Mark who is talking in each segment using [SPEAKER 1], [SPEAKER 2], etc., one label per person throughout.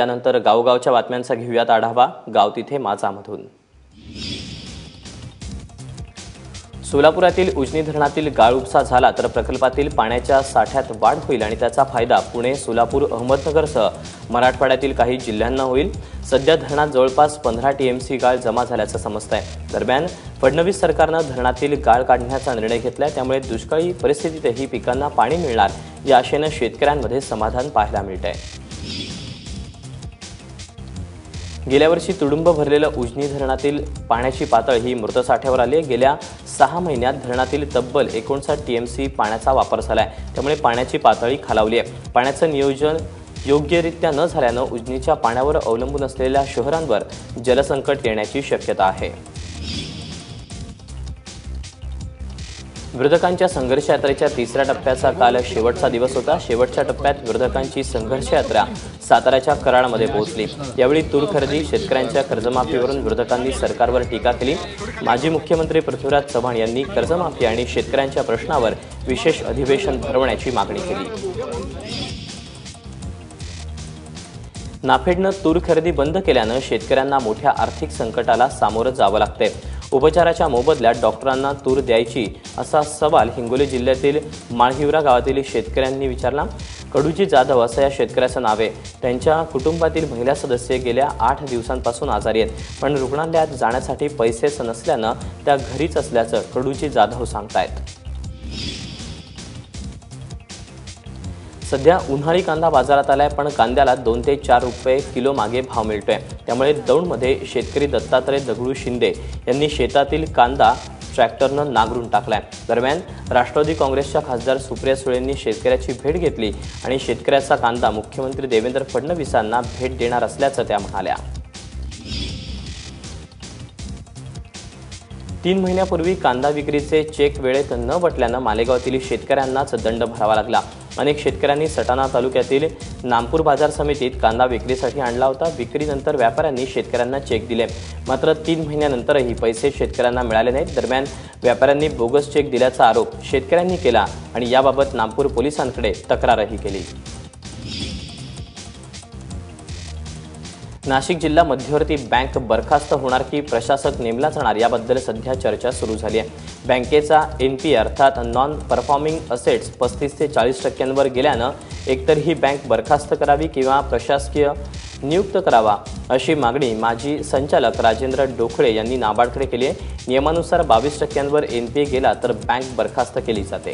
[SPEAKER 1] यानंतर गावगावच्या बातम्यांचा घेऊयात आढावा. गाव तिथे माझामधून सोलापुरातील उजनी धरणातील गाळ उपसा झाला तर प्रकल्पातील पाण्याच्या साठ्यात वाढ होईल आणि त्याचा फायदा पुणे सोलापूर अहमदनगरसह मराठवाड्यातील काही जिल्ह्यांना होईल. सध्या धरणात जवळपास पंधरा टीएमसी गाळ जमा झाल्याचं समजत आहे दरम्यान फडणवीस सरकारनं धरणातील गाळ काढण्याचा निर्णय घेतलाय. त्यामुळे दुष्काळी परिस्थितीतही पिकांना पाणी मिळणार या आशेनं शेतकऱ्यांमध्ये समाधान पाहायला मिळत आहे गेल्या वर्षी तुडुंब भरलेलं उजनी धरणातील पाण्याची पातळी ही मृतसाठ्यावर आली आहे. गेल्या सहा महिन्यात धरणातील तब्बल एकोणसाठ टीएमसी पाण्याचा वापर झाला आहे त्यामुळे पाण्याची पातळी खालावली आहे. पाण्याचं नियोजन योग्यरित्या न झाल्यानं उजनीच्या पाण्यावर अवलंबून असलेल्या शहरांवर जलसंकट येण्याची शक्यता आहे. विरोधकांच्या संघर्ष यात्रेच्या तिसऱ्या टप्प्याचा काल शेवटचा दिवस होता. शेवटच्या टप्प्यात विरोधकांची संघर्ष यात्रा साताऱ्याच्या कराडमध्ये पोहोचली. यावेळी तूर खरेदी शेतकऱ्यांच्या कर्जमाफीवरून विरोधकांनी सरकारवर टीका केली. माजी मुख्यमंत्री पृथ्वीराज चव्हाण यांनी कर्जमाफी आणि शेतकऱ्यांच्या प्रश्नावर विशेष अधिवेशन भरवण्याची मागणी केली. नाफेडनं तूर खरेदी बंद केल्यानं शेतकऱ्यांना मोठ्या आर्थिक संकटाला सामोरं जावं लागतंय. उपचाराच्या मोबदल्यात डॉक्टरांना तूर द्यायची असा सवाल हिंगोली जिल्ह्यातील माळहिवरा गावातील शेतकऱ्यांनी विचारला. कडूजी जाधव असं या शेतकऱ्याचं नाव आहे. त्यांच्या कुटुंबातील महिला सदस्य गेल्या आठ दिवसांपासून आजारी आहेत. पण रुग्णालयात जाण्यासाठी पैसेच नसल्यानं त्या घरीच असल्याचं कडूजी जाधव सांगतायत. सध्या उन्हाळी कांदा बाजारात आलाय पण कांद्याला दोन ते चार रुपये किलो मागे भाव मिळतोय. त्यामुळे दौंडमध्ये शेतकरी दत्तात्रय दगडू शिंदे यांनी शेतातील कांदा ट्रॅक्टरनं नांगरून टाकलाय. दरम्यान राष्ट्रवादी काँग्रेसच्या खासदार सुप्रिया सुळेंनी शेतकऱ्याची भेट घेतली आणि शेतकऱ्याचा कांदा मुख्यमंत्री देवेंद्र फडणवीसांना भेट देणार असल्याचं त्या म्हणाल्या. तीन महिन्यापूर्वी कांदा विक्रीचे चेक वेळेत न वटल्यानं मालेगावातील शेतकऱ्यांनाच दंड भरावा लागला. अनेक शेतकऱ्यांनी सटाणा तालुक्यातील नामपूर बाजार समितीत कांदा विक्रीसाठी आणला होता. विक्रीनंतर व्यापाऱ्यांनी शेतकऱ्यांना चेक दिले. मात्र तीन महिन्यानंतरही पैसे शेतकऱ्यांना मिळाले नाहीत. दरम्यान व्यापाऱ्यांनी बोगस चेक दिल्याचा आरोप शेतकऱ्यांनी केला आणि याबाबत नामपूर पोलिसांकडे तक्रारही केली. नाशिक जिल्हा मध्यवर्ती बँक बरखास्त होणार की प्रशासक नेमला जाणार याबद्दल सध्या चर्चा सुरू झाली आहे. बँकेचा एन पी अर्थात नॉन परफॉर्मिंग असेट्स पस्तीस ते चाळीस टक्क्यांवर गेल्यानं एकतर ही बँक बरखास्त करावी किंवा प्रशासकीय नियुक्त करावा अशी मागणी माजी संचालक राजेंद्र डोखळे यांनी नाबार्डकडे केली आहे. नियमानुसार बावीस टक्क्यांवर एन पी ए गेला तर बँक बरखास्त केली जाते.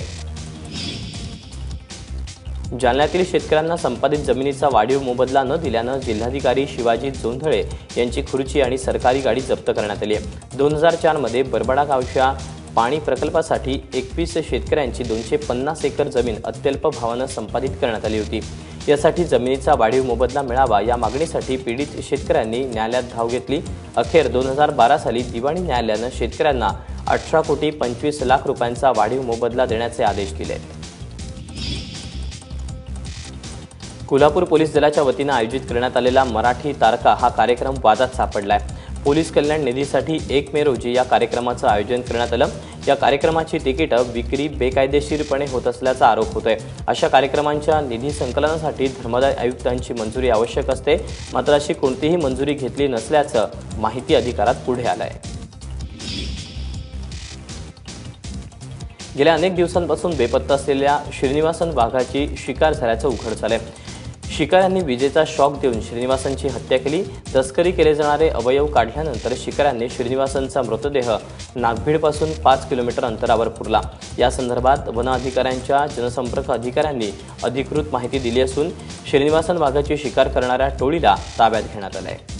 [SPEAKER 1] जालन्यातील शेतकऱ्यांना संपादित जमिनीचा वाढीव मोबदला न दिल्यानं जिल्हाधिकारी शिवाजी जोंधळे यांची खुर्ची आणि सरकारी गाडी जप्त करण्यात आली आहे. दोन हजार चारमध्ये बरबडा गावच्या पाणी प्रकल्पासाठी एकवीस शेतकऱ्यांची दोनशे पन्नास एकर जमीन अत्यल्प भावानं संपादित करण्यात आली होती. यासाठी जमिनीचा वाढीव मोबदला मिळावा या मागणीसाठी पीडित शेतकऱ्यांनी न्यायालयात धाव घेतली. अखेर दोन हजार बारा साली दिवाणी न्यायालयानं शेतकऱ्यांना अठरा कोटी पंचवीस लाख रुपयांचा वाढीव मोबदला देण्याचे आदेश दिले. कोल्हापूर पोलीस दलाच्या वतीनं आयोजित करण्यात आलेला मराठी तारका हा कार्यक्रम वादात आहे पोलीस कल्याण निधीसाठी एक मे रोजी या कार्यक्रमाचं आयोजन करण्यात आलं. या कार्यक्रमाची तिकीटं विक्री बेकायदेशीरपणे होत असल्याचा आरोप होतोय. अशा कार्यक्रमांच्या निधी संकलनासाठी धर्मदाय आयुक्तांची मंजुरी आवश्यक असते. मात्र अशी कोणतीही मंजुरी घेतली नसल्याचं माहिती अधिकारात पुढे आलंय. गेल्या अनेक दिवसांपासून बेपत्ता असलेल्या श्रीनिवासन वाघाची शिकार झाल्याचं उघड झालंय शिकाऱ्यांनी विजेचा शॉक देऊन श्रीनिवासनची हत्या केली. तस्करी केले जाणारे अवयव काढल्यानंतर शिकाऱ्यांनी श्रीनिवासनचा मृतदेह नागभीडपासून पाच किलोमीटर अंतरावर पुरला. या संदर्भात वन अधिकाऱ्यांच्या जनसंपर्क अधिकाऱ्यांनी अधिकृत माहिती दिली असून श्रीनिवासन वाघाची शिकार करणाऱ्या टोळीला ताब्यात घेण्यात आलं आहे